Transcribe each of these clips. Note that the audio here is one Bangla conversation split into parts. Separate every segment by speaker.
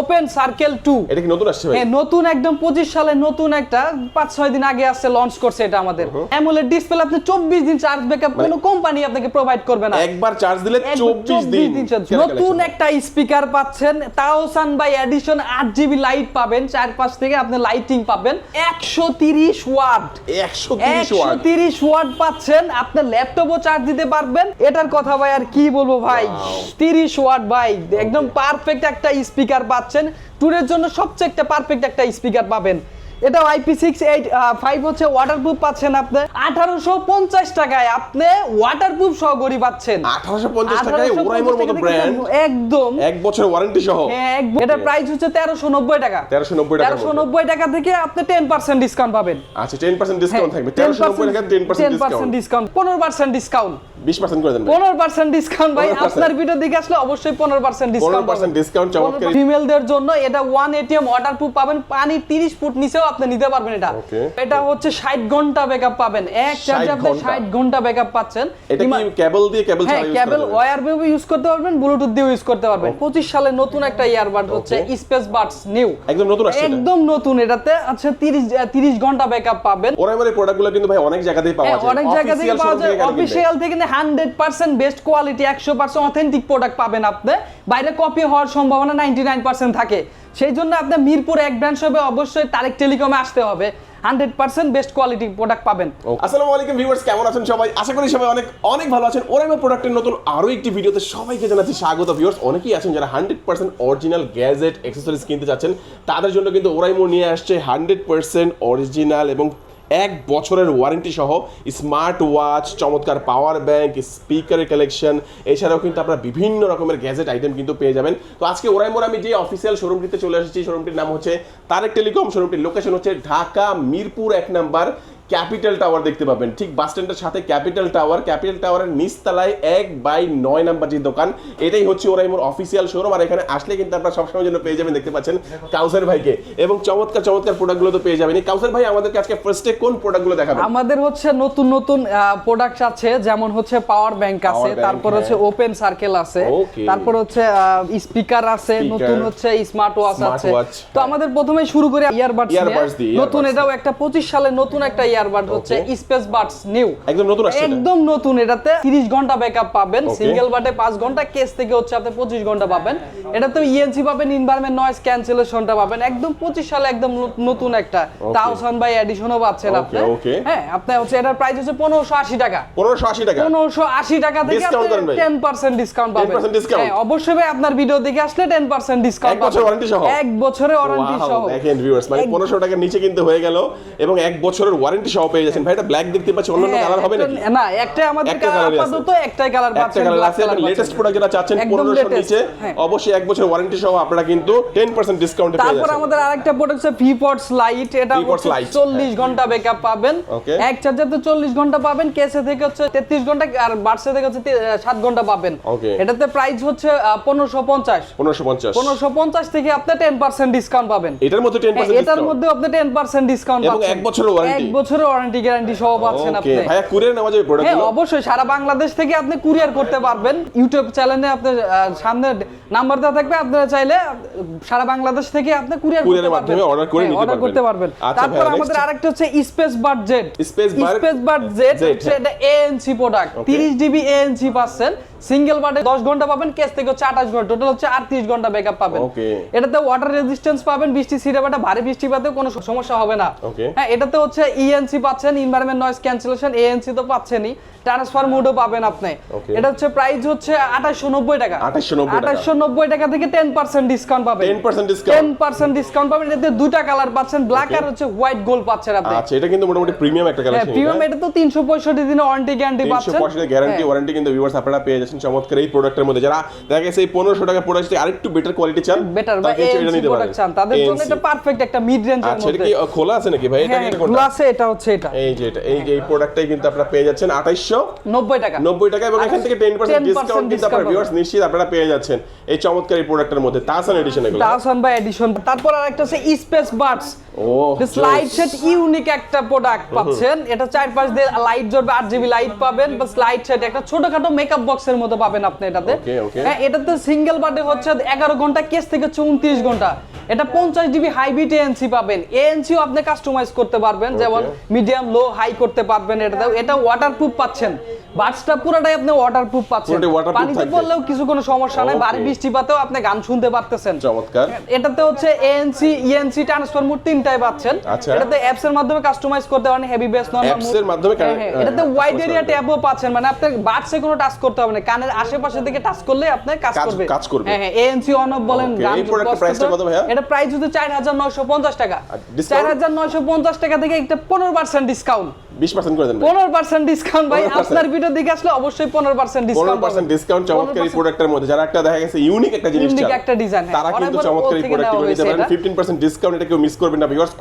Speaker 1: ওপেন সার্কেল টু
Speaker 2: এটা কি নতুন আসছে ভাই?
Speaker 1: হ্যাঁ নতুন একদম পঁচিশ সালে নতুন একটা পাঁচ ছয় দিন আগে আসছে লঞ্চ করছে এটা আমাদের। অ্যামোলেড ডিসপ্লে আপনি চব্বিশ দিন চার্জ ব্যাকআপ কোনো কোম্পানি আপনাকে প্রোভাইড করবে না।
Speaker 2: একবার চার্জ দিলে 24 দিন
Speaker 1: নতুন একটা স্পিকার পাচ্ছেন তাওসান বাই এডিশন আট জিবি লাইট পাবেন চার পাঁচ থেকে আপনি লাইটিং পাবেন একশো তিরিশ ওয়াট
Speaker 2: 130 ওয়াট
Speaker 1: তিরিশ ওয়াট পাচ্ছেন আপনার ল্যাপটপও চার্জ দিতে পারবেন। এটার কথা ভাই আর কি বলব ভাই? তিরিশ ওয়াট ভাই একদম পারফেক্ট একটা স্পিকার পাচ্ছেন। ট্যুরের জন্য সবচেয়ে একটা পারফেক্ট একটা স্পিকার পাবেন। এটা আইপি সিক্স এইট ফাইভ হচ্ছে ওয়াটার প্রুফ পাচ্ছেন আপনি। আঠারোশো পঞ্চাশ টাকায় আপনি ওয়াটারপ্রুফ সহ গড়ি পাচ্ছেন।
Speaker 2: 1850 টাকায় ওরাইমোর মতো ব্র্যান্ড
Speaker 1: একদম।
Speaker 2: এক বছর ওয়ারেন্টি সহ।
Speaker 1: হ্যাঁ, এটার প্রাইস হচ্ছে তেরোশো নব্বই টাকা।
Speaker 2: 1390 টাকার
Speaker 1: তেরোশো নব্বই টাকা থেকে আপনি টেন পার্সেন্ট ডিসকাউন্ট পাবেন।
Speaker 2: আচ্ছা 10% ডিসকাউন্ট
Speaker 1: হ্যাঁ,
Speaker 2: থাকবে। 1390 টাকা 10% ডিসকাউন্ট
Speaker 1: ডিসকাউন্ট পনেরো পার্সেন্ট ডিসকাউন্ট
Speaker 2: 20% করে দেন।
Speaker 1: পনেরো পার্সেন্ট ডিসকাউন্ট ভাই আপনার ভিডিও দেখে আসলে অবশ্যই পনেরো পার্সেন্ট ডিসকাউন্ট
Speaker 2: 15% ডিসকাউন্ট চমৎকার
Speaker 1: ফিমেলদের জন্য এটা ওয়ান এটিএম ওয়াটারপ্রুফ পাবেন। পানি তিরিশ ফুট নিচেও আপনি নিতে পারবেন এটা। এটা হচ্ছে ষাট ঘণ্টা ব্যাকআপ পাবেন। এক
Speaker 2: 60
Speaker 1: চার্জে আপনি
Speaker 2: ঘণ্টা।
Speaker 1: ষাট ঘণ্টা ব্যাকআপ পাচ্ছেন।
Speaker 2: এটা কি কেবল দিয়ে কেবল ছাড়া ইউজ
Speaker 1: কেবল? ওয়্যার ইউজ করতে পারবেন ব্লুটুথ দিয়েও ইউজ করতে পারবেন। পঁচিশ সালে নতুন একটা ইয়ারবাড হচ্ছে স্পেস বাডস নিউ
Speaker 2: একদম নতুন আসছে
Speaker 1: একদম নতুন এটাতে আচ্ছা তিরিশ তিরিশ ঘণ্টা ব্যাকআপ পাবেন।
Speaker 2: প্রোডাক্টগুলো কিন্তু ভাই অনেক জায়গাতেই পাওয়া
Speaker 1: হ্যাঁ,
Speaker 2: যায়।
Speaker 1: অনেক জায়গা থেকে পাওয়া যায়।
Speaker 2: থেকে
Speaker 1: অফিসিয়াল থেকে হান্ড্রেড পার্সেন্ট বেস্ট কোয়ালিটি একশো পার্সেন্ট অথেন্টিক প্রোডাক্ট পাবেন আপনি। বাইরে কপি হওয়ার সম্ভাবনা নাইনটি নাইন পার্সেন্ট থাকে। সেই জন্য আপনার মিরপুর এক ব্র্যান্ড হবে অবশ্যই তারেক টেলিকমে আসতে হবে। Hundred percent best quality product পাবেন।
Speaker 2: আসসালামু আলাইকুম ভিউয়ার্স, কেমন আছেন সবাই? আশা করি সবাই অনেক অনেক ভালো আছেন। ওরাইমো প্রোডাক্টের নতুন আরও একটি ভিডিওতে সবাইকে জানাচ্ছি স্বাগত ভিউয়ার্স। অনেকেই আছেন যারা hundred percent original gadget accessories কিনতে যাচ্ছেন তাদের জন্য কিন্তু ওরাইমো নিয়ে আসছে হান্ড্রেড পার্সেন্ট অরিজিনাল এবং এক বছরের ওয়ারেন্টি সহ স্মার্ট ওয়াচ চমৎকার পাওয়ার ব্যাংক স্পিকারের কালেকশন এছাড়াও কিন্তু আপনারা বিভিন্ন রকমের গ্যাজেট আইটেম কিন্তু পেয়ে যাবেন। তো আজকে ওরাই ওরাইমোর আমি যে অফিসিয়াল শোরুমটিতে চলে এসেছি শোরুমটির নাম হচ্ছে তারেক টেলিকম শোরুমটির লোকেশন হচ্ছে ঢাকা, মিরপুর এক নাম্বার ক্যাপিটাল টাওয়ার দেখতে পাবেন। ঠিক বাস স্ট্যান্ডের সাথে ক্যাপিটাল টাওয়ার ক্যাপিটাল টাওয়ারের নিচতলায় এক বাই নয় নাম্বার যে দোকান এটাই হচ্ছে ওরাইমোর অফিসিয়াল শোরুম আর এখানে আসলে কিন্তু আপনারা সবসময় জন্য পেয়ে যাবেন দেখতে পাচ্ছেন কাউসার ভাইকে। এবং চমৎকার চমৎকার প্রোডাক্টগুলো তো পেয়ে যাবেন। এই কাউসার ভাই আমাদেরকে আজকে ফার্স্টে কোন প্রোডাক্টগুলো দেখাবেন?
Speaker 1: আমাদের হচ্ছে নতুন নতুন প্রোডাক্ট আছে যেমন হচ্ছে পাওয়ার ব্যাংক আছে তারপর হচ্ছে
Speaker 2: হ্যাঁ।
Speaker 1: ওপেন সার্কেল আছে তারপর হচ্ছে স্পিকার আছে নতুন হচ্ছে স্মার্ট ওয়াচ আছে। তো আমাদের প্রথমে শুরু করি ইয়ারবাডস নতুন এটাও একটা 25 সালে নতুন একটা ইয়ারবাড হচ্ছে স্পেস বাডস নিউ
Speaker 2: একদম নতুন আসছে
Speaker 1: একদম নতুন এটাতে 30 ঘণ্টা ব্যাকআপ পাবেন সিঙ্গেল বাটে 5 ঘণ্টা কেস থেকে হচ্ছে আপনি 25 ঘণ্টা পাবেন। এটাতে ইএনসি পাবেন এনভায়রনমেন্ট নয়েজ ক্যান্সেলেশনটা পাবেন। একদম 25 সালে একদম নতুন একটা। বাই এডিশনও পাচ্ছেন আপনি। হ্যাঁ আপনার হচ্ছে এটার প্রাইস হচ্ছে 1580 টাকা।
Speaker 2: পনেরোশো আশি টাকা।
Speaker 1: পনেরোশো আশি টাকা থেকে। টেন পার্সেন্ট ডিসকাউন্ট পাবেন।
Speaker 2: 10% discount?
Speaker 1: হ্যাঁ অবশ্যই আপনার ভিডিও দেখে আসলে টেন পার্সেন্ট ডিসকাউন্ট
Speaker 2: এক বছর warranty সহ?
Speaker 1: এক বছরের ওয়ারেন্টি সহ।
Speaker 2: দেখেন ভিউয়ার্স মানে
Speaker 1: এক-
Speaker 2: পনেরোশো টাকার নিচে কিন্তু হয়ে গেল এবং এক বছরের ওয়ারেন্টি সহ পেয়ে যাচ্ছেন। ভাই এটা ব্ল্যাক দেখতে পাচ্ছি
Speaker 1: হ্যাঁ,
Speaker 2: কালার হবে নাকি?
Speaker 1: না একটাই আমাদের কালার আপাতত একটাই কালার
Speaker 2: একটা
Speaker 1: পাচ্ছেন
Speaker 2: কালার আছে এবং লেটেস্ট প্রোডাক্ট যেটা চাচ্ছেন
Speaker 1: একদম
Speaker 2: পনেরোশোর
Speaker 1: latest,
Speaker 2: নিচে।
Speaker 1: হ্যাঁ।
Speaker 2: অবশ্যই এক বছর ওয়ারেন্টি সহ আপনারা কিন্তু টেন পার্সেন্ট ডিসকাউন্টে পেয়ে
Speaker 1: তারপর আমাদের আরেকটা প্রোডাক্ট হচ্ছে ভিপডস লাইট এটা
Speaker 2: VPODS
Speaker 1: হচ্ছে
Speaker 2: Lite,
Speaker 1: 40 ঘণ্টা ব্যাকআপ পাবেন। এক চার্জার তো 40 ঘণ্টা পাবেন কেসে থেকে হচ্ছে 33 ঘণ্টা আর বার্সে থেকে হচ্ছে 7 ঘণ্টা পাবেন। এটাতে প্রাইস হচ্ছে আহ, 1550
Speaker 2: পনেরোশো পঞ্চাশ।
Speaker 1: 1550 থেকে আপনি 10% ডিসকাউন্ট পাবেন।
Speaker 2: এটার মধ্যে টেন
Speaker 1: হ্যাঁ,
Speaker 2: পার্সেন্ট
Speaker 1: এটার মধ্যে আপনি 10% ডিসকাউন্ট
Speaker 2: এবং
Speaker 1: পাচ্ছেন।
Speaker 2: এক বছরের warranty?
Speaker 1: এক বছরের ওয়ারেন্টি গ্যারান্টি সহ পাচ্ছেন আপনি।
Speaker 2: ভাইয়া কুরিয়ার নেওয়া যাবে
Speaker 1: হ্যাঁ অবশ্যই সারা বাংলাদেশ থেকে আপনি কুরিয়ার করতে পারবেন। ইউটিউব চ্যানেলে আপনার সামনে নাম্বার দেওয়া থাকবে আপনারা চাইলে সারা বাংলাদেশ থেকে আপনি কুরিয়ার
Speaker 2: Courier-এর মাধ্যমে order করে নিতে
Speaker 1: অর্ডার
Speaker 2: পারবেন।
Speaker 1: করতে পারবেন।
Speaker 2: আচ্ছা
Speaker 1: তারপর আমাদের আরেকটা হচ্ছে স্পেস
Speaker 2: Space Bar-
Speaker 1: স্পেস
Speaker 2: হ্যাঁ।
Speaker 1: এটা এএনসি প্রোডাক্ট 30 জিবি এএনসি পাচ্ছেন সিঙ্গেল বার্ডে 10 ঘণ্টা পাবেন কেস থেকে হচ্ছে 28 ঘণ্টা। টোটাল হচ্ছে 38 ঘণ্টা ব্যাকআপ পাবেন। এটাতে ওয়াটার রেজিস্ট্যান্স পাবেন বৃষ্টি বাটা ভারী বৃষ্টিপাতেও কোনো সমস্যা হবে না। হ্যাঁ এটাতে হচ্ছে ইএনসি পাচ্ছেন এনভায়রনমেন্ট নয়েজ ক্যান্সেলেশন এএনসি তো পাচ্ছেনই। ট্রান্সফার মোডও পাবেন আপনি। এটা হচ্ছে প্রাইস হচ্ছে 2890 টাকা।
Speaker 2: 2890 টাকা।
Speaker 1: 2890 টাকা থেকে 10% ডিসকাউন্ট পাবেন।
Speaker 2: টেন পার্সেন্ট ডিসকাউন্ট
Speaker 1: 10% ডিসকাউন্ট পাবেন। এতে দুইটা কালার পাচ্ছেন ব্ল্যাক আর হচ্ছে হোয়াইট গোল্ড পাচ্ছেন আপনি।
Speaker 2: আচ্ছা এটা কিন্তু মোটামুটি প্রিমিয়াম একটা কালেকশন
Speaker 1: প্রিমিয়াম এটা। তো 365 দিনের ওয়ারেন্টি গ্যারান্টি পাচ্ছেন।
Speaker 2: গ্যারান্টি
Speaker 1: হ্যাঁ।
Speaker 2: ওয়ারেন্টি কিন্তু ভিউয়ার্স আপনারা পেয়ে যাচ্ছেন চমৎকার এই প্রোডাক্টের মধ্যে। যারা দেখা গেছে এই পনেরোশো টাকা প্রোডাক্ট আরেকটু বেটার কোয়ালিটি চান
Speaker 1: বেটার বা
Speaker 2: এটা নিতে পারেন।
Speaker 1: প্রোডাক্ট চান। তাদের জন্য এটা পারফেক্ট একটা মিড রেঞ্জের
Speaker 2: আচ্ছা এটা কি খোলা আছে নাকি ভাই? এটা
Speaker 1: হ্যাঁ
Speaker 2: এটা
Speaker 1: খোলা আছে এটা হচ্ছে এটা।
Speaker 2: এই যে এটা এই যে এই প্রোডাক্টটাই কিন্তু আপনারা পেয়ে যাচ্ছেন আঠাইশশো।
Speaker 1: 90 টাকা।
Speaker 2: নব্বই টাকা এবং এখান থেকে
Speaker 1: 10%
Speaker 2: ডিসকাউন্ট কিন্তু আপনারা ভিউয়ার্স নিশ্চিত আপনারা পেয়ে যাচ্ছেন এই চমৎকার এই প্রোডাক্টের মধ্যে। তাসান এডিশন এগুলো।
Speaker 1: দাসান বাই এডিশন তারপর আরেকটা হচ্ছে স্পেস বাডস
Speaker 2: ও
Speaker 1: লাইট সেট ইউনিক একটা প্রোডাক্ট পাচ্ছেন। এটা চার পাঁচ দিয়ে লাইট জ্বলবে আট জিবি লাইট পাবেন। বাস লাইট সেট একটা ছোটখাটো মেকআপ বক্সের এর মধ্যে পাবেন আপনি এটাতে. হ্যাঁ এটাতে সিঙ্গেল বার্থডে হচ্ছে এগারো ঘণ্টা কেস থেকে চৌত্রিশ উনত্রিশ ঘণ্টা এটা পঞ্চাশ জিবি হাইব্রিড এএনসি পাবেন। এএনসিও আপনি কাস্টমাইজ করতে পারবেন যেমন মিডিয়াম লো হাই করতে পারবেন। এটাতে এটা ওয়াটারপ্রুফ পাচ্ছেন। বাসটা পুরোটাই আপনি ওয়াটারপ্রুফ পাচ্ছেন। পানিতে পড়লেও কিছু কোনো সমস্যা নাই. বাড়ি বৃষ্টিপাতেও আপনি গান শুনতে পারতেছেন।
Speaker 2: চমৎকার।
Speaker 1: এটাতে হচ্ছে এএনসি ইএনসি ট্রান্সফার মোড তিনটাই পাচ্ছেন।
Speaker 2: আচ্ছা।
Speaker 1: এটাতে অ্যাপস এর মাধ্যমে কাস্টমাইজ করতে পারেন হেভি বেস নরমাল
Speaker 2: অ্যাপস এর মাধ্যমে কা- হ্যাঁ,
Speaker 1: এটাতে ওয়াইড এরিয়া ট্যাবও পাচ্ছেন। মানে আপনি বাডসে কোনো টাচ করতে হবে না। কানের আশেপাশে থেকে টাচ করলে আপনি কাজ করবে।
Speaker 2: কাজ করবে।
Speaker 1: হ্যাঁ হ্যাঁ। এএনসি অন অফ বলেন গান
Speaker 2: এই product এর price টা কত ভাইয়া?
Speaker 1: এটা প্রাইস হচ্ছে 4950 টাকা।
Speaker 2: চার হাজার
Speaker 1: নয়শো পঞ্চাশ টাকা থেকে একটা 15% ডিসকাউন্ট
Speaker 2: বিশ পার্সেন্ট করে দেন ভাই।
Speaker 1: 15% ডিসকাউন্ট ভাই আপনার ভিডিও দেখে আসলে অবশ্যই 15% ডিসকাউন্ট
Speaker 2: চমৎকার প্রোডাক্টের মধ্যে। যারা একটা দেখা গেছে ইউনিক একটা জিনিস
Speaker 1: একটা design, হ্যাঁ।
Speaker 2: তারা কিন্তু চমৎকার প্রোডাক্ট নিতে পারেন।
Speaker 1: এটা।
Speaker 2: ফিফটিন পার্সেন্ট ডিসকাউন্ট এটা কেউ মিস করবেন না ভিউয়ার্স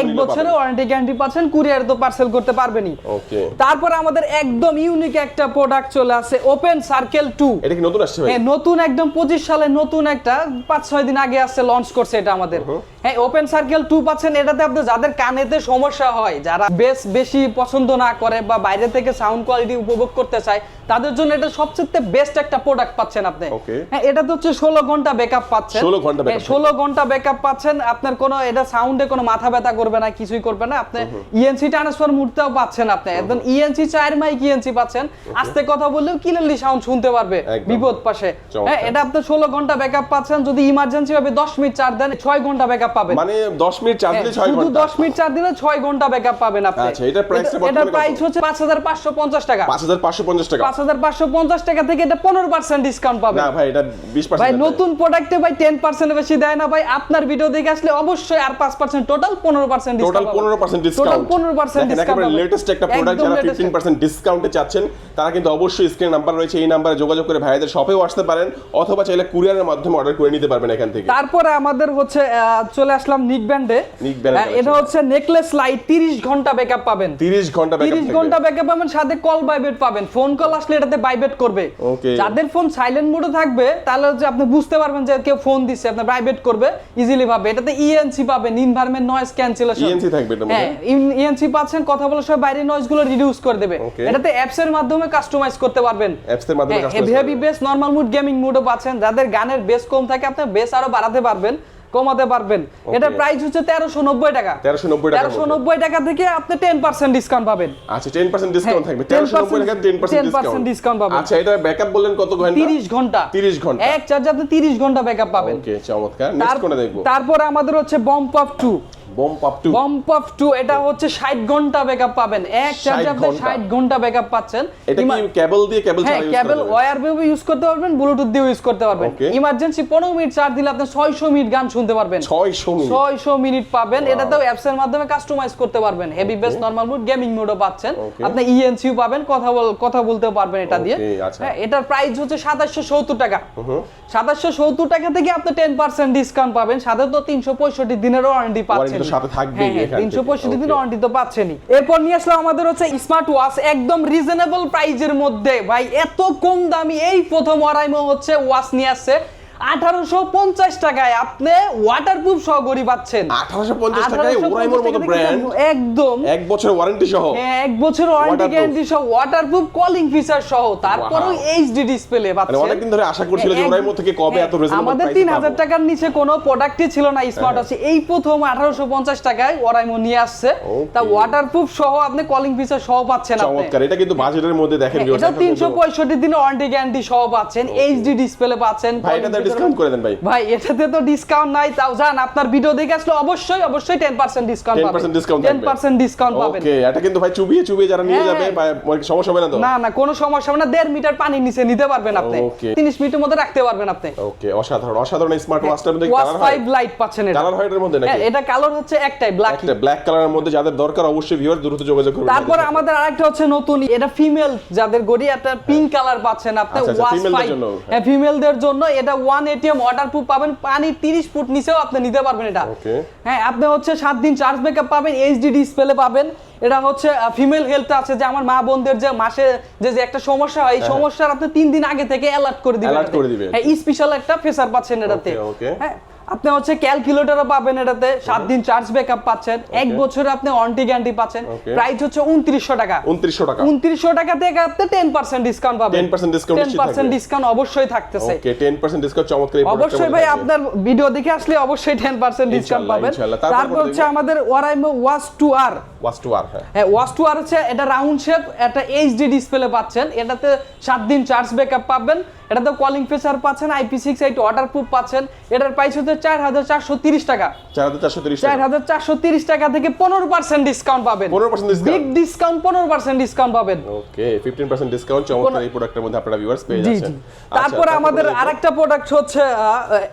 Speaker 1: এক বছরের ওয়ারেন্টি গ্যারান্টি পাচ্ছেন কুরিয়ার তো পার্সেল করতে পারবেনই।
Speaker 2: ওকে
Speaker 1: তারপর আমাদের একদম ইউনিক একটা প্রোডাক্ট চলে আসে ওপেন সার্কেল টু
Speaker 2: এটা কি নতুন আসছে ভাই?
Speaker 1: হ্যাঁ নতুন একদম পঁচিশ সালে নতুন একটা পাঁচ ছয় দিন আগে আসছে লঞ্চ করছে এটা আমাদের। হ্যাঁ ওপেন সার্কেল টু পাচ্ছেন। এটাতে আপনি যাদের কানেতে সমস্যা হয় যারা বেশ বেশি পছন্দ না করে বা বাইরে থেকে সাউন্ড কোয়ালিটি উপভোগ করতে চায় তাদের জন্য এটা সবচেয়ে বেস্ট একটা প্রোডাক্ট পাচ্ছেন আপনি। হ্যাঁ এটা তো হচ্ছে ষোলো ঘণ্টা ব্যাকআপ পাচ্ছেন।
Speaker 2: 16 ঘণ্টা
Speaker 1: ষোলো ঘণ্টা ব্যাকআপ পাচ্ছেন। আপনার কোনো এটা সাউন্ডে কোনো মাথা ব্যথা করবে না কিছুই করবে না। আপনি ইএনসি ট্রান্সফার মুডটাও পাচ্ছেন আপনি। একদম ইএনসি চার মাইক ইএনসি পাচ্ছেন। আস্তে কথা বললেও ক্লিয়ারলি সাউন্ড শুনতে পারবে বিপদ পাশে। হ্যাঁ এটা আপনি ষোলো ঘণ্টা ব্যাকআপ পাচ্ছেন। যদি ইমার্জেন্সি ভাবে দশ মিনিট চার্জ দেন ছয় ঘণ্টা ব্যাকআপ পাবেন।
Speaker 2: মানে 10 মিনিট চার্জ
Speaker 1: হ্যাঁ,
Speaker 2: দিলে 6
Speaker 1: শুধু
Speaker 2: ঘণ্টা।
Speaker 1: দশ মিনিট চার্জ দিলে ছয় ঘণ্টা ব্যাকআপ পাবেন আপনি।
Speaker 2: আচ্ছা, এটার price টা
Speaker 1: এটার প্রাইস হচ্ছে পাঁচ হাজার পাঁচশো পঞ্চাশ টাকা।
Speaker 2: 5550 টাকা।
Speaker 1: পাঁচ হাজার পাঁচশো পঞ্চাশ টাকা থেকে এটা পনেরো পার্সেন্ট ডিসকাউন্ট পাবেন
Speaker 2: না ভাই এটা 20%
Speaker 1: ভাই নতুন প্রোডাক্টে ভাই টেন পার্সেন্ট বেশি দেয় না ভাই। আপনার ভিডিও দেখে আসলে অবশ্যই আর পাঁচ পার্সেন্ট টোটাল পনেরো পার্সেন্ট
Speaker 2: টোটাল 15% ডিসকাউন্ট
Speaker 1: টোটাল পনেরো পার্সেন্ট ডিসকাউন্ট
Speaker 2: লেটেস্ট একটা প্রোডাক্ট যারা 15% ডিসকাউন্টে চাচ্ছেন তারা কিন্তু অবশ্যই স্ক্রিন নাম্বার রয়েছে। এই নাম্বারে যোগাযোগ করে ভাইদের শপেও আসতে পারেন অথবা চাইলে কুরিয়ারের মাধ্যমে অর্ডার করে নিতে পারবেন এখান থেকে।
Speaker 1: তারপরে আমাদের হচ্ছে চলে আসলাম নিক ব্যান্ডে এটা হচ্ছে নেকলেস লাইট 30 ঘণ্টা ব্যাকআপ পাবেন।
Speaker 2: 30 ঘণ্টা ব্যাকআপ
Speaker 1: 30 ঘণ্টা ব্যাকআপ পাবেন সাথে কল বাইবেট পাবেন। ফোন কল আসলে এটাতে বাইবেট করবে. যাদের ফোন সাইলেন্ট মোডে থাকবে তাহলে হচ্ছে আপনি বুঝতে পারবেন যে কেউ ফোন দিচ্ছে আপনার বাইবেট করবে ইজিলি ভাবে। এটাতে ইএনসি পাবেন নয়েজ ক্যান্সেলেশন
Speaker 2: ENC থাকবে এটার
Speaker 1: হ্যাঁ ইএনসি পাচ্ছেন কথা বলার সময় বাইরের নয়েজগুলো রিডিউস করে দেবে। এটাতে অ্যাপস এর মাধ্যমে কাস্টমাইজ করতে পারবেন।
Speaker 2: অ্যাপস এর মাধ্যমে customize
Speaker 1: heavy bass normal mode gaming মুডও পাচ্ছেন। যাদের গানের বেস কম থাকে আপনি বেস আরও বাড়াতে পারবেন। কমাতে পারবেন। এটা প্রাইস হচ্ছে তেরোশো নব্বই টাকা।
Speaker 2: 1390 টাকা
Speaker 1: তেরোশো নব্বই টাকা থেকে আপনি টেন পার্সেন্ট ডিসকাউন্ট পাবেন।
Speaker 2: আচ্ছা 10% ডিসকাউন্ট
Speaker 1: হ্যাঁ,
Speaker 2: থাকবে।
Speaker 1: 10%
Speaker 2: 1390 টাকা 10%
Speaker 1: 10% discount পাবেন।
Speaker 2: আচ্ছা এটা ব্যাকআপ বললেন কত ঘণ্টা?
Speaker 1: তিরিশ ঘণ্টা।
Speaker 2: 30 ঘণ্টা।
Speaker 1: এক চার্জ আপনি তিরিশ ঘণ্টা ব্যাকআপ পাবেন।
Speaker 2: ওকে চমৎকার। নেক্সট কোনটা দেখব।
Speaker 1: তারপরে আমাদের হচ্ছে bump up two
Speaker 2: 2
Speaker 1: boom pop two এটা হচ্ছে ষাট ঘণ্টা ব্যাকআপ পাবেন। এক চার্জে
Speaker 2: 60
Speaker 1: আপনি ঘণ্টা। ব্যাকআপ পাচ্ছেন।
Speaker 2: এটা কি কেবল দিয়ে কেবল
Speaker 1: হ্যাঁ কেবল ওয়্যার ইউজ করতে পারবেন ব্লুটুথ দিয়েও ইউজ করতে পারবেন। ইমার্জেন্সি পনেরো মিনিট চার্জ দিলে আপনি ছয়শো মিনিট গান শুনতে পারবেন।
Speaker 2: 600 মিনিট
Speaker 1: ছয়শো মিনিট পাবেন। অ্যাপস এর মাধ্যমে কাস্টমাইজ করতে পারবেন। Heavy bass normal mode gaming মোডও পাচ্ছেন। আপনি ইএনসিও পাবেন কথা বল কথা বলতে পারবেন এটা দিয়ে।
Speaker 2: আচ্ছা।
Speaker 1: হ্যাঁ এটার প্রাইস হচ্ছে সাতাশশো সত্তর টাকা।
Speaker 2: হুম।
Speaker 1: সাতাশশো সত্তর টাকা থেকে আপনি টেন পার্সেন্ট ডিসকাউন্ট পাবেন। সাথে তো তিনশো পঁয়ষট্টি দিনের ওয়ারেন্টি পাচ্ছেন।
Speaker 2: তো সাথে থাকবে
Speaker 1: তিনশো পঁয়ষট্টি
Speaker 2: দিন.
Speaker 1: ওয়ারেন্টি তো পাচ্ছেনই এরপর নিয়ে আসলাম আমাদের হচ্ছে স্মার্ট ওয়াচ একদম রিজনেবল প্রাইজের মধ্যে। ভাই এত কম দামি এই প্রথম ওয়ারাইমো হচ্ছে ওয়াচ নিয়ে আসছে। আঠারোশো পঞ্চাশ টাকায় আপনি ওয়াটারপ্রুফ সহ গড়ি পাচ্ছেন।
Speaker 2: 1850 টাকায় ওরাইমোর মতো ব্র্যান্ড
Speaker 1: একদম
Speaker 2: এক বছর ওয়ারেন্টি সহ।
Speaker 1: হ্যাঁ, এক বছর ওয়ারেন্টি গ্যারান্টি সহ ওয়াটারপ্রুফ কলিং ফিচার সহ তারপরেও এইচডি ডিসপ্লে
Speaker 2: মানে
Speaker 1: পাচ্ছেন।
Speaker 2: অনেকদিন ধরে আশা করছিল যে
Speaker 1: এক-
Speaker 2: ওরাইমো থেকে কবে এত
Speaker 1: হ্যাঁ,
Speaker 2: রিজনেবল
Speaker 1: আমাদের
Speaker 2: প্রাইসে
Speaker 1: তিন হাজার
Speaker 2: পাবো
Speaker 1: টাকার নিচে কোনো প্রোডাক্টই ছিল না স্মার্ট
Speaker 2: হ্যাঁ।
Speaker 1: আছে এই প্রথম আঠারোশো পঞ্চাশ টাকায় ওরাইমো নিয়ে আসছে. তা ওয়াটারপ্রুফ সহ আপনি কলিং ফিচার সহ পাচ্ছেন আপনি।
Speaker 2: চমৎকার এটা কিন্তু বাজেটের মধ্যে দেখেন
Speaker 1: এটা
Speaker 2: এখন
Speaker 1: তিনশো
Speaker 2: কিন্তু-
Speaker 1: পঁয়ষট্টি দিনের ওয়ারেন্টি গ্যারান্টি সহ পাচ্ছেন এইচডি ডিসপ্লে পাচ্ছেন
Speaker 2: ডিসকাউন্ট করে দেন ভাই।
Speaker 1: ভাই এটাতে তো ডিসকাউন্ট নাই তাও জান আপনার ভিডিও দেখে আসলে অবশ্যই অবশ্যই ten percent discount
Speaker 2: 10% discount
Speaker 1: ten
Speaker 2: থাকবে।
Speaker 1: পার্সেন্ট ডিসকাউন্ট পাবেন।
Speaker 2: ওকে এটা কিন্তু ভাই চুবিয়ে চুবিয়ে যারা নিয়ে
Speaker 1: হ্যাঁ।
Speaker 2: যাবে বা সমস্যা হবে না তো?
Speaker 1: না না কোনো সমস্যা হবে না দেড় মিটার পানির নিচে নিতে পারবেন আপনি।
Speaker 2: Okay.
Speaker 1: তিরিশ মিনিটের মধ্যে রাখতে পারবেন আপনি।
Speaker 2: ওকে অসাধারণ অসাধারণ স্মার্ট ওয়াচটার মধ্যে কালার হয়?
Speaker 1: লাইট পাচ্ছেন এটা।
Speaker 2: কালার হয় মধ্যে নাকি?
Speaker 1: হ্যাঁ, এটা কালার হচ্ছে একটাই ব্ল্যাক
Speaker 2: একটা ব্ল্যাক কালারের মধ্যে যাদের দরকার অবশ্যই ভিউয়ার দ্রুত যোগাযোগ করবেন
Speaker 1: তারপরে আমাদের আরেকটা হচ্ছে নতুন এটা ফিমেল যাদের গড়ি একটা পিঙ্ক কালার পাচ্ছেন আপনি
Speaker 2: আচ্ছা, আচ্ছা,
Speaker 1: ওয়াচ
Speaker 2: female দের
Speaker 1: ফাইভ
Speaker 2: জন্য।
Speaker 1: হ্যাঁ ফিমেলদের জন্য এটা ওয়ান এটিএম ওয়াটারপ্রুফ পাবেন পানি 30 ফুট নিচেও আপনি নিতে পারবেন এটা। হ্যাঁ আপনি হচ্ছে সাত দিন চার্জ ব্যাকআপ পাবেন এইচডি ডিসপ্লে পাবেন। এটা হচ্ছে ফিমেল হেলথ আছে যে আমার মা বোনদের যে মাসে যে যে একটা সমস্যা হয় এই সমস্যার আপনি তিন দিন আগে থেকে অ্যালার্ট করে দিবেন
Speaker 2: দিবে।
Speaker 1: হ্যাঁ স্পেশাল একটা ফেসার পাচ্ছেন এটাতে. হ্যাঁ আপনি হচ্ছে ক্যালকুলেটরও পাবেন এটাতে। সাত দিন চার্জ ব্যাকআপ পাচ্ছেন। এক বছরে আপনি ওয়ারেন্টি গ্যারান্টি পাচ্ছেন। প্রাইস হচ্ছে উনত্রিশশো টাকা।
Speaker 2: উনত্রিশশো টাকা।
Speaker 1: উনত্রিশশো টাকা থেকে আপনি টেন পার্সেন্ট ডিসকাউন্ট পাবেন।
Speaker 2: 10% discount
Speaker 1: টেন পার্সেন্ট ডিসকাউন্ট অবশ্যই থাকতেছে।
Speaker 2: টেন পার্সেন্ট ডিসকাউন্ট চমৎকার
Speaker 1: অবশ্যই ভাই আপনার ভিডিও দেখে আসলে অবশ্যই টেন পার্সেন্ট ডিসকাউন্ট পাবেন।
Speaker 2: তারপর
Speaker 1: হচ্ছে। আমাদের ওয়ারাইমো wash two R.
Speaker 2: Two R হ্যাঁ
Speaker 1: টু আর হচ্ছে এটা রাউন্ড শেপ এটা এইচডি ডিসপ্লে পাচ্ছেন। এটাতে সাত দিন চার্জ ব্যাকআপ পাবেন। এটাতে কলিং ফিচার পাচ্ছেন IP six eight waterproof পাচ্ছেন। এটার প্রাইস হচ্ছে চার হাজার চারশো তিরিশ টাকা।
Speaker 2: চার হাজার চারশো তিরিশ
Speaker 1: চার
Speaker 2: টাকা
Speaker 1: হাজার চারশো তিরিশ টাকা থেকে পনেরো পার্সেন্ট ডিসকাউন্ট পাবেন।
Speaker 2: 15% discount?
Speaker 1: বিগ ডিসকাউন্ট পনেরো পার্সেন্ট ডিসকাউন্ট পাবেন।
Speaker 2: ওকে ফিফটিন পার্সেন্ট ডিসকাউন্ট চমৎকার এই প্রোডাক্টের মধ্যে আপনারা ভিউয়ার্স পেয়ে যাচ্ছেন। আচ্ছা,
Speaker 1: তারপরে আমাদের আরেকটা প্রোডাক্ট হচ্ছে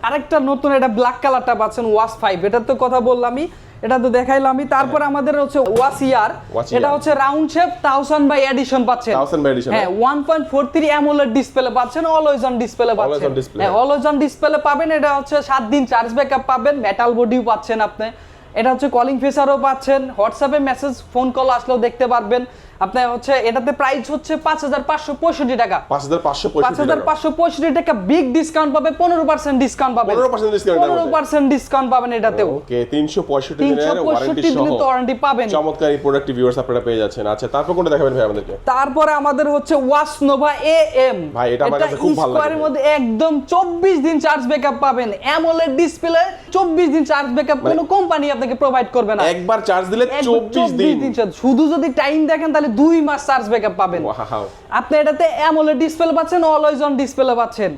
Speaker 1: আরেকটা নতুন এটা ব্ল্যাক কালারটা পাচ্ছেন ওয়াস ফাইভ এটার তো কথা বললামই। এটা তো দেখাইলামই তারপর আমাদের হচ্ছে
Speaker 2: ওয়াসিয়ার।
Speaker 1: এটা হচ্ছে round shape thousand by edition পাচ্ছেন।
Speaker 2: 1000 বাই এডিশন
Speaker 1: হ্যাঁ one point four three AMOLED display পাচ্ছেন অলওয়েজ অন ডিসপ্লে পাচ্ছেন হ্যাঁ অলওয়েজ অন ডিসপ্লে পাবেন এটা হচ্ছে 7 দিন চার্জ ব্যাকআপ পাবেন মেটাল বডিও পাচ্ছেন আপনি। এটা হচ্ছে কলিং ফিচারও পাচ্ছেন হোয়াটসঅ্যাপে মেসেজ ফোন কল আসলেও দেখতে পারবেন। আপনার হচ্ছে এটাতে প্রাইস হচ্ছে পাঁচ হাজার পাঁচশো পঁয়ষট্টি টাকা।
Speaker 2: পাঁচ হাজার পাঁচশো
Speaker 1: পাঁচ হাজার
Speaker 2: টাকা
Speaker 1: পাঁচশো পঁয়ষট্টি টাকা বিগ ডিসকাউন্ট পাবে পনেরো পার্সেন্ট ডিসকাউন্ট পাবেন
Speaker 2: 15% discount এটার
Speaker 1: পনেরো পার্সেন্ট ডিসকাউন্ট পাবেন এটাতেও।
Speaker 2: ওকে তিনশো পঁয়ষট্টি
Speaker 1: তিনশো
Speaker 2: দিনের ওয়ারেন্টি
Speaker 1: পঁয়ষট্টি
Speaker 2: সহ
Speaker 1: দিনে তো ওয়ারেন্টি পাবেন।
Speaker 2: চমৎকার এই প্রোডাক্ট ভিউয়ার্স আপনারা পেয়ে যাচ্ছেন। আচ্ছা তারপর কোনটা দেখাবেন ভাই আমাদেরকে?
Speaker 1: তারপরে আমাদের হচ্ছে ওয়াস নোভা এ এম
Speaker 2: ভাই, এটা আমার কাছে খুব ভালো লাগে।
Speaker 1: স্কোয়ারের মধ্যে একদম চব্বিশ দিন চার্জ ব্যাকআপ পাবেন। অ্যামোলেড ডিসপ্লে চব্বিশ দিন চার্জ ব্যাকআপ কোনো কোম্পানি আপনাকে প্রোভাইড করবে না।
Speaker 2: একবার চার্জ দিলে
Speaker 1: একদম
Speaker 2: চব্বিশ দিন।
Speaker 1: শুধু যদি টাইম দেখেন তাহলে দুই মাস চার্জ ব্যাকআপ পাবেন। আপনি এটাতে অ্যামোলেড ডিসপ্লে পাচ্ছেন অলওয়েজ অন ডিসপ্লে পাচ্ছেন।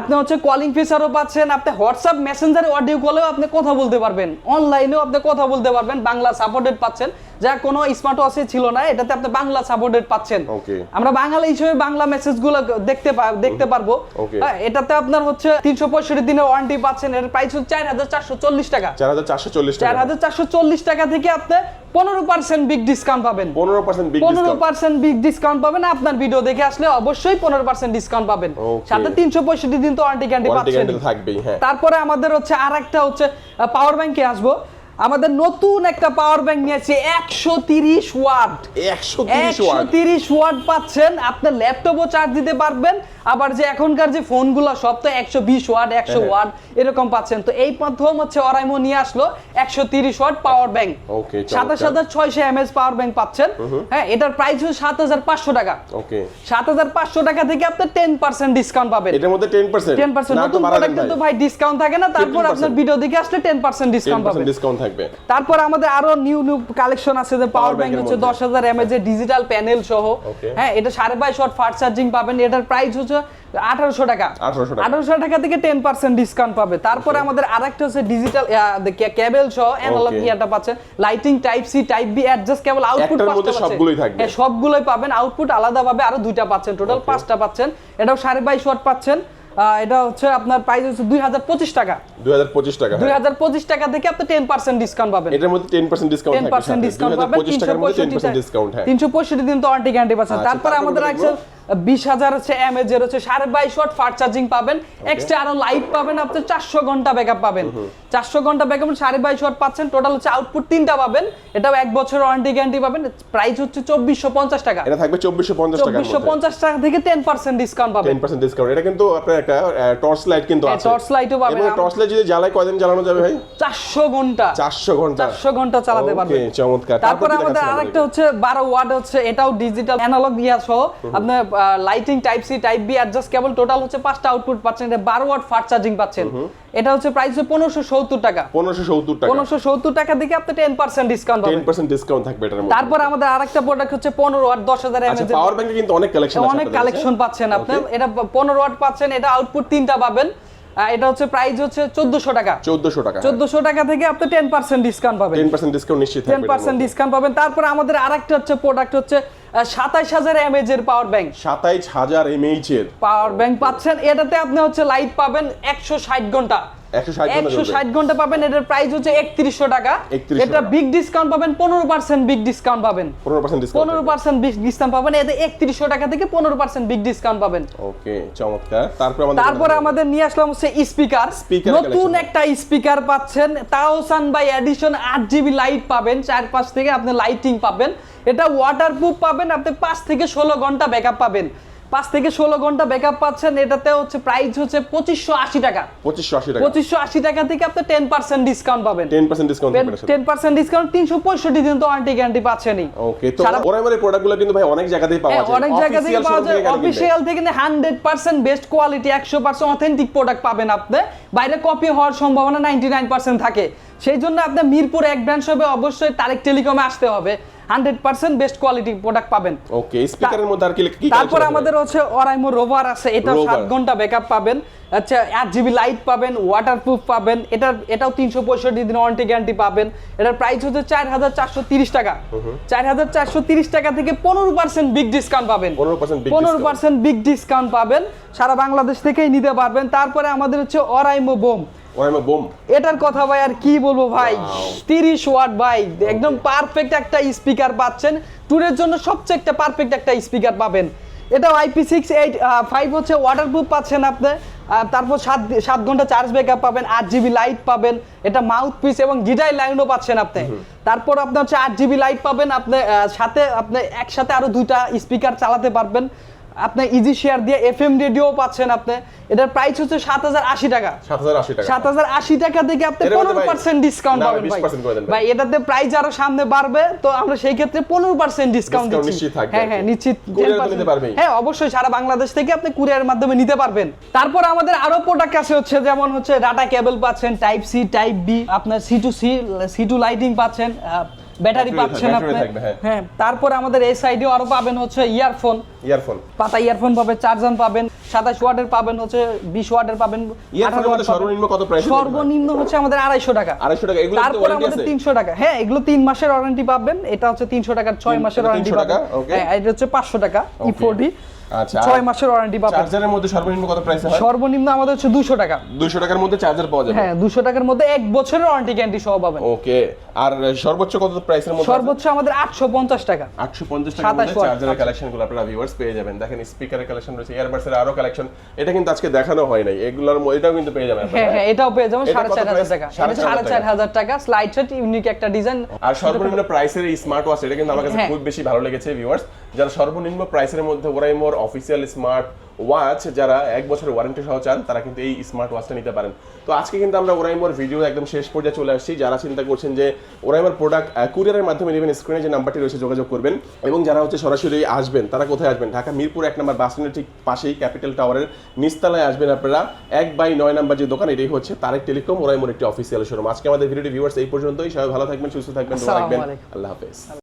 Speaker 1: আপনি হচ্ছে কলিং ফিচারও পাচ্ছেন আপনি হোয়াটসঅ্যাপ মেসেঞ্জারে অডিও কলেও আপনি কথা বলতে পারবেন। অনলাইনেও আপনি কথা বলতে পারবেন বাংলা সাপোর্টেড পাচ্ছেন। যা কোনো স্মার্ট ওয়াচে ছিল না এটাতে আপনি বাংলা সাপোর্টেড পাচ্ছেন। আমরা বাঙালি হিসেবে বাংলা মেসেজগুলো দেখতে দেখতে পারব। হ্যাঁ, এটাতে আপনার হচ্ছে তিনশো পঁয়ষট্টি দিনের ওয়ারেন্টি পাচ্ছেন এর প্রাইস হচ্ছে চার হাজার চারশো চল্লিশ টাকা।
Speaker 2: চার হাজার চারশো চল্লিশ
Speaker 1: চার
Speaker 2: টাকা
Speaker 1: হাজার চারশো চল্লিশ টাকা থেকে আপনি পনেরো পার্সেন্ট বিগ ডিসকাউন্ট পাবেন।
Speaker 2: পনেরো পার্সেন্ট
Speaker 1: পনেরো পার্সেন্ট বিগ ডিসকাউন্ট পাবেন আপনার ভিডিও দেখে আসলে অবশ্যই পনেরো পার্সেন্ট ডিসকাউন্ট পাবেন। সাথে তিনশো পঁয়ষট্টি দিন তো ওয়ারেন্টি গ্যারান্টি পাচ্ছেন।
Speaker 2: থাকবেই হ্যাঁ।
Speaker 1: তারপরে আমাদের হচ্ছে আর একটা হচ্ছে পাওয়ার ব্যাংকে আসব। আমাদের নতুন একটা পাওয়ার ব্যাংক নিয়েছে একশো তিরিশ ওয়াট।
Speaker 2: একশো তিরিশ ওয়াট?
Speaker 1: পাচ্ছেন আপনার ল্যাপটপও চার্জ দিতে পারবেন আবার যে এখনকার যে ফোনগুলো সব তো একশো বিশ ওয়াট একশো
Speaker 2: হ্যাঁ।
Speaker 1: ওয়াট এরকম পাচ্ছেন। তো এই প্রথম হচ্ছে অরাইমো নিয়ে আসলো একশো তিরিশ ওয়াট পাওয়ার ব্যাংক। সাতাশ হাজার ছয়শো এমএস পাওয়ার ব্যাংক পাচ্ছেন। হ্যাঁ এটার প্রাইস হচ্ছে সাত হাজার পাঁচশো টাকা। সাত হাজার পাঁচশো টাকা থেকে আপনি টেন পার্সেন্ট ডিসকাউন্ট পাবেন।
Speaker 2: এটার মধ্যে টেন পার্সেন্ট
Speaker 1: টেন পার্সেন্ট নতুন প্রোডাক্টে তো ভাই। ডিসকাউন্ট থাকে না তারপর আপনার ভিডিও দেখে আসলে টেন পার্সেন্ট ডিসকাউন্ট পাবেন।
Speaker 2: ডিসকাউন্ট থাকবে।
Speaker 1: তারপর আমাদের আরও নিউ নিউ কালেকশন আছে যে পাওয়ার ব্যাংক হচ্ছে
Speaker 2: মধ্যে।
Speaker 1: দশ হাজার এমএজ এর ডিজিটাল প্যানেল সহ। হ্যাঁ এটা সাড়ে বাইশ ওয়াট ফাস্ট চার্জিং পাবেন। এটার প্রাইস হচ্ছে আঠারোশো টাকা।
Speaker 2: 1800 টাকা।
Speaker 1: থেকে টেন পার্সেন্ট ডিসকাউন্ট পাবে। তারপরে আমাদের আরেকটা হচ্ছে ডিজিটাল কেবল সহ অ্যানালগ. ইয়াটা পাচ্ছেন। Lighting type C type B adjust cable output
Speaker 2: মধ্যে সবগুলোই থাকবে।
Speaker 1: সবগুলোই পাবেন। আউটপুট আলাদাভাবে আরও দুইটা পাচ্ছেন। টোটাল পাঁচটা পাচ্ছেন। এটাও সাড়ে বাইশ ওয়াট পাচ্ছেন। এটা হচ্ছে আপনার প্রাইস হচ্ছে দুই হাজার পঁচিশ টাকা।
Speaker 2: দুই হাজার পঁচিশ টাকা
Speaker 1: দুই
Speaker 2: হ্যাঁ।
Speaker 1: হাজার পঁচিশ টাকা থেকে আপনি টেন পার্সেন্ট ডিসকাউন্ট পাবেন।
Speaker 2: এটার মধ্যে ten percent discount
Speaker 1: ten percent discount পাবেন
Speaker 2: মধ্যে টেন পার্সেন্ট ডিসকাউন্ট হ্যাঁ।
Speaker 1: তিনশো পঁয়ষট্টি দিন তো আন্টি গ্যারান্টি পাচ্ছেন তারপরে আমাদের? আছে বিশ হাজার হচ্ছে এমএজ এর হচ্ছে সাড়ে বাইশ ওয়াট ফাস্ট চার্জিং পাবেন। এক্সট্রা আরও লাইট পাবেন আপনি চারশো ঘণ্টা ব্যাকআপ পাবেন। চারশো ঘণ্টা ব্যাকআপ সাড়ে বাইশ ওয়াট পাচ্ছেন। টোটাল হচ্ছে আউটপুট তিনটা পাবেন। এটাও এক বছর ওয়ারেন্টি গ্যারান্টি পাবেন। প্রাইস হচ্ছে চব্বিশশো পঞ্চাশ টাকা।
Speaker 2: এটা থাকবে চব্বিশশো পঞ্চাশ
Speaker 1: চব্বিশশো পঞ্চাশ টাকা থেকে টেন পার্সেন্ট ডিসকাউন্ট পাবেন।
Speaker 2: টেন পার্সেন্ট ডিসকাউন্ট এটা কিন্তু আপনার একটা টর্চ লাইট কিন্তু
Speaker 1: হ্যাঁ,
Speaker 2: আছে।
Speaker 1: torch lightও পাবেন।
Speaker 2: টর্চ লাইট যদি জ্বালায় কয়দিন জ্বালানো যাবে ভাই?
Speaker 1: চারশো ঘণ্টা।
Speaker 2: চারশো ঘণ্টা।
Speaker 1: চারশো ঘণ্টা চালাতে পারবেন।
Speaker 2: চমৎকার।
Speaker 1: তারপরে আমাদের আরেকটা হচ্ছে বারো ওয়াট হচ্ছে এটাও ডিজিটাল অ্যানালগ ইয়া সহ। আপনার lighting type C type B adjust cable total হচ্ছে পাঁচটা আউটপুট পাচ্ছেন এটা বারো ওয়াট ফাস্ট চার্জিং পাচ্ছেন। এটা হচ্ছে প্রাইস হচ্ছে পনেরোশো সত্তর টাকা।
Speaker 2: পনেরোশো সত্তর টাকা।
Speaker 1: পনেরোশো সত্তর টাকা দিকে আপনি টেন পার্সেন্ট ডিসকাউন্ট
Speaker 2: টেন
Speaker 1: পাবেন
Speaker 2: পার্সেন্ট ডিসকাউন্ট থাকবে এটার
Speaker 1: তারপর আমাদের আরেকটা প্রোডাক্ট হচ্ছে পনেরো ওয়াট দশ হাজার
Speaker 2: আচ্ছা পাওয়ার ব্যাংকে কিন্তু অনেক কালেকশন আছে
Speaker 1: অনেক কালেকশন পাচ্ছেন আপনি। এটা পনেরো ওয়াট পাচ্ছেন এটা আউটপুট তিনটা পাবেন। এটা হচ্ছে প্রাইস হচ্ছে চোদ্দশো টাকা।
Speaker 2: 1400 টাকা
Speaker 1: 1400 টাকা থেকে আপনি টেন পার্সেন্ট ডিসকাউন্ট পাবেন।
Speaker 2: টেন পার্সেন্ট ডিসকাউন্ট নিশ্চিত থাকবে
Speaker 1: পার্সেন্ট ডিসকাউন্ট পাবেন। তারপর আমাদের আরেকটা হচ্ছে প্রোডাক্ট হচ্ছে সাতাইশ হাজার এমএজ এর পাওয়ার ব্যাংক
Speaker 2: সাতাইশ হাজার এমএইচ এর।
Speaker 1: পাওয়ার ব্যাংক পাচ্ছেন। এটাতে আপনি হচ্ছে লাইট পাবেন একশো ষাট ঘণ্টা।
Speaker 2: একশো ষাট
Speaker 1: ঘণ্টা পাবেন এটার প্রাইস হচ্ছে একত্রিশশো টাকা। এটা বিগ ডিসকাউন্ট পাবেন পনেরো পার্সেন্ট বিগ ডিসকাউন্ট পাবেন।
Speaker 2: পনেরো পার্সেন্ট ডিসকাউন্ট
Speaker 1: পনেরো পার্সেন্ট বিগ ডিসকাউন্ট পাবেন এতে একত্রিশশো টাকা থেকে পনেরো পার্সেন্ট বিগ ডিসকাউন্ট পাবেন।
Speaker 2: ওকে চমৎকার। তারপর আমাদের
Speaker 1: তারপরে আমাদের নিয়ে আসলাম হচ্ছে স্পিকার নতুন একটা স্পিকার পাচ্ছেন তাওসান বাই এডিশন আট জিবি লাইট পাবেন চার পাঁচ থেকে আপনি লাইটিং পাবেন। এটা ওয়াটারপ্রুফ পাবেন আপনি পাঁচ থেকে ষোলো ঘণ্টা ব্যাকআপ পাবেন। পাঁচ থেকে ষোলো ঘণ্টা ব্যাকআপ পাচ্ছেন। এটাতে হচ্ছে প্রাইস হচ্ছে পঁচিশশো আশি টাকা।
Speaker 2: পঁচিশশো আশি টাকা।
Speaker 1: পঁচিশশো আশি টাকা থেকে আপনি টেন পার্সেন্ট ডিসকাউন্ট পাবেন।
Speaker 2: Ten percent discount
Speaker 1: ten percent discount তিনশো পঁয়ষট্টি দিন তো ওয়ারেন্টি গ্যারান্টি পাচ্ছেনই।
Speaker 2: ওকে তো প্রোডাক্টগুলো কিন্তু ভাই অনেক জায়গাতেই পাওয়া
Speaker 1: হ্যাঁ,
Speaker 2: যায়।
Speaker 1: অনেক জায়গা থেকে পাওয়া যায়? অফিসিয়াল থেকে হান্ড্রেড পার্সেন্ট বেস্ট কোয়ালিটি একশো পার্সেন্ট অথেন্টিক প্রোডাক্ট পাবেন আপনি। বাইরে কপি হওয়ার সম্ভাবনা নাইনটি নাইন পার্সেন্ট থাকে। সেই জন্য আপনি মিরপুর এক ব্রাঞ্চ হবে অবশ্যই তারেক টেলিকমে আসতে হবে। Hundred percent best quality product পাবেন।
Speaker 2: ওকে স্পিকারের মধ্যে আর কি
Speaker 1: তারপর আমাদের হচ্ছে অরাইমো রোভার আছে এটা সাত ঘণ্টা ব্যাকআপ পাবেন। আচ্ছা আট জিবি লাইট পাবেন ওয়াটারপ্রুফ পাবেন এটার এটাও তিনশো পঁয়ষট্টি দিন ওয়ারেন্টি গ্যারান্টি পাবেন। এটার প্রাইস হচ্ছে চার হাজার চারশো তিরিশ টাকা। চার হাজার চারশো তিরিশ টাকা থেকে পনেরো পার্সেন্ট বিগ ডিসকাউন্ট পাবেন।
Speaker 2: 15%
Speaker 1: পনেরো পার্সেন্ট বিগ ডিসকাউন্ট পাবেন। সারা বাংলাদেশ থেকেই নিতে পারবেন। তারপরে আমাদের হচ্ছে অরাইমো বোম এটার কথা ভাই আর কি বলব ভাই? তিরিশ ওয়াট ভাই একদম পারফেক্ট একটা স্পিকার পাচ্ছেন। ট্যুরের জন্য সবচেয়ে একটা পারফেক্ট একটা স্পিকার পাবেন। এটা আইপি সিক্স এইট ফাইভ হচ্ছে ওয়াটারপ্রুফ পাচ্ছেন আপনি। তারপর সাত সাত ঘণ্টা চার্জ ব্যাকআপ পাবেন আট জিবি লাইট পাবেন। এটা মাউথ পিস এবং গিটার লাইনও পাচ্ছেন আপনি। তারপর আপনার হচ্ছে আট জিবি লাইট পাবেন আপনি সাথে আপনি একসাথে আরও দুইটা স্পিকার চালাতে পারবেন। আপনি ইজি শেয়ার দিয়ে এফ এম রেডিও পাচ্ছেন আপনি। এটার প্রাইস হচ্ছে সাত হাজার আশি টাকা।
Speaker 2: সাত হাজার আশি টাকা।
Speaker 1: থেকে আপনি পনেরো পার্সেন্ট ডিসকাউন্ট পাবেন
Speaker 2: 20% করে দেন ভাই।
Speaker 1: এটাতে প্রাইস আরও সামনে বাড়বে তো আমরা সেই ক্ষেত্রে পনেরো পার্সেন্ট ডিসকাউন্ট দিচ্ছি। হ্যাঁ হ্যাঁ নিশ্চিত
Speaker 2: Courier তো
Speaker 1: 10%
Speaker 2: নিতে পারবেই।
Speaker 1: হ্যাঁ অবশ্যই সারা বাংলাদেশ থেকে আপনি কুরিয়ারের মাধ্যমে নিতে পারবেন। তারপর আমাদের আরও প্রোডাক্ট আছে হচ্ছে যেমন হচ্ছে ডাটা কেবল পাচ্ছেন টাইপ সি টাইপ বি আপনার C to C C to lighting পাচ্ছেন ব্যাটারি পাচ্ছেন আপনি।
Speaker 2: হ্যাঁ।
Speaker 1: তারপর আমাদের এই সাইডেও আরও পাবেন হচ্ছে ইয়ারফোন
Speaker 2: ইয়ারফোন
Speaker 1: পাতা ইয়ারফোন পাবেন চার্জার পাবেন সাতাশ ওয়াটের পাবেন হচ্ছে বিশ ওয়াটের পাবেন
Speaker 2: ইয়ারফোনের
Speaker 1: 18
Speaker 2: মধ্যে
Speaker 1: ওয়াট পাবেন।
Speaker 2: সর্বনিম্ন কত প্রাইস
Speaker 1: সর্বনিম্ন হচ্ছে আমাদের আড়াইশো টাকা।
Speaker 2: আড়াইশো টাকা এগুলো
Speaker 1: তারপর আমাদের
Speaker 2: আছে?
Speaker 1: তিনশো টাকা। হ্যাঁ এগুলো তিন মাসের ওয়ারেন্টি পাবেন। এটা হচ্ছে তিনশো টাকার ছয় মাসের
Speaker 2: এটা
Speaker 1: ওয়ারেন্টি
Speaker 2: টাকা,
Speaker 1: পাবেন। হ্যাঁ এটা হচ্ছে পাঁচশো টাকা ই
Speaker 2: Okay.
Speaker 1: ফোরটি
Speaker 2: আচ্ছা
Speaker 1: মাসের ওয়ারেন্টি পাবেন
Speaker 2: চার্জারের মধ্যে সর্বনিম্ন কত প্রাইস হয়?
Speaker 1: সর্বনিম্ন আমাদের হচ্ছে দুশো টাকা।
Speaker 2: দুইশো টাকার মধ্যে চার্জার পাওয়া যাবে?
Speaker 1: হ্যাঁ দুশো টাকার মধ্যে এক বছরের ওয়ারেন্টি গ্যারান্টি সহ পাবেন।
Speaker 2: ওকে আর সর্বোচ্চ কত প্রাইসের মধ্যে
Speaker 1: সর্বোচ্চ আমাদের আটশো পঞ্চাশ টাকা।
Speaker 2: আটশো পঞ্চাশ টাকার মধ্যে চার্জারের কালেকশনগুলো আপনারা ভিউয়ার্স পেয়ে যাবেন। দেখেন স্পিকারের কালেকশন রয়েছে ইয়ারবাডস এর আরও কালেকশন এটা কিন্তু আজকে দেখানো হয় নাই। এগুলোর এটাও কিন্তু পেয়ে যাবেন
Speaker 1: হ্যাঁ হ্যাঁ এটাও পেয়ে যাবেন
Speaker 2: এটা
Speaker 1: সাড়ে
Speaker 2: কত
Speaker 1: চার হাজার
Speaker 2: price?
Speaker 1: টাকা।
Speaker 2: সাড়ে
Speaker 1: এটা
Speaker 2: চার
Speaker 1: সাড়ে
Speaker 2: হাজার
Speaker 1: চার হাজার টাকা স্লাইড সেট ইউনিক একটা ডিজাইন
Speaker 2: আর সর্বনিম্ন প্রাইসের এই স্মার্ট ওয়াচ এটা কিন্তু আমার কাছে
Speaker 1: হ্যাঁ।
Speaker 2: খুব বেশি ভালো লেগেছে ভিউয়ার্স যারা সর্বনিম্ন প্রাইসের মধ্যে ওরাই মোর অফিসিয়াল স্মার্ট ওয়াচ যারা এক বছরের ওয়ারেন্টি সহ চান তারা কিন্তু এই স্মার্ট ওয়াচটা নিতে পারেন। তো আজকে কিন্তু আমরা ওরাইমোর ভিডিও একদম শেষ পর্যায়ে চলে আসছি। যারা চিন্তা করছেন যে ওরাইমোর প্রোডাক্ট কুরিয়ারের মাধ্যমে নেবেন স্ক্রিনে যে নাম্বারটি রয়েছে যোগাযোগ করবেন এবং যারা হচ্ছে সরাসরি আসবেন তারা কোথায় আসবেন? ঢাকা মিরপুর এক নম্বর বাস স্ট্যান্ডের ঠিক পাশেই ক্যাপিটাল টাওয়ারের নিচতলায় আসবেন আপনারা। এক বাই নয় নাম্বার যে দোকান এটাই হচ্ছে তারেক টেলিকম ওরাইমোর একটি অফিসিয়াল শোরুম আজকে আমাদের ভিডিওটি ভিউয়ার্স এই পর্যন্তই। সবাই ভালো থাকবেন সুস্থ থাকবেন। আল্লাহ হাফেজ।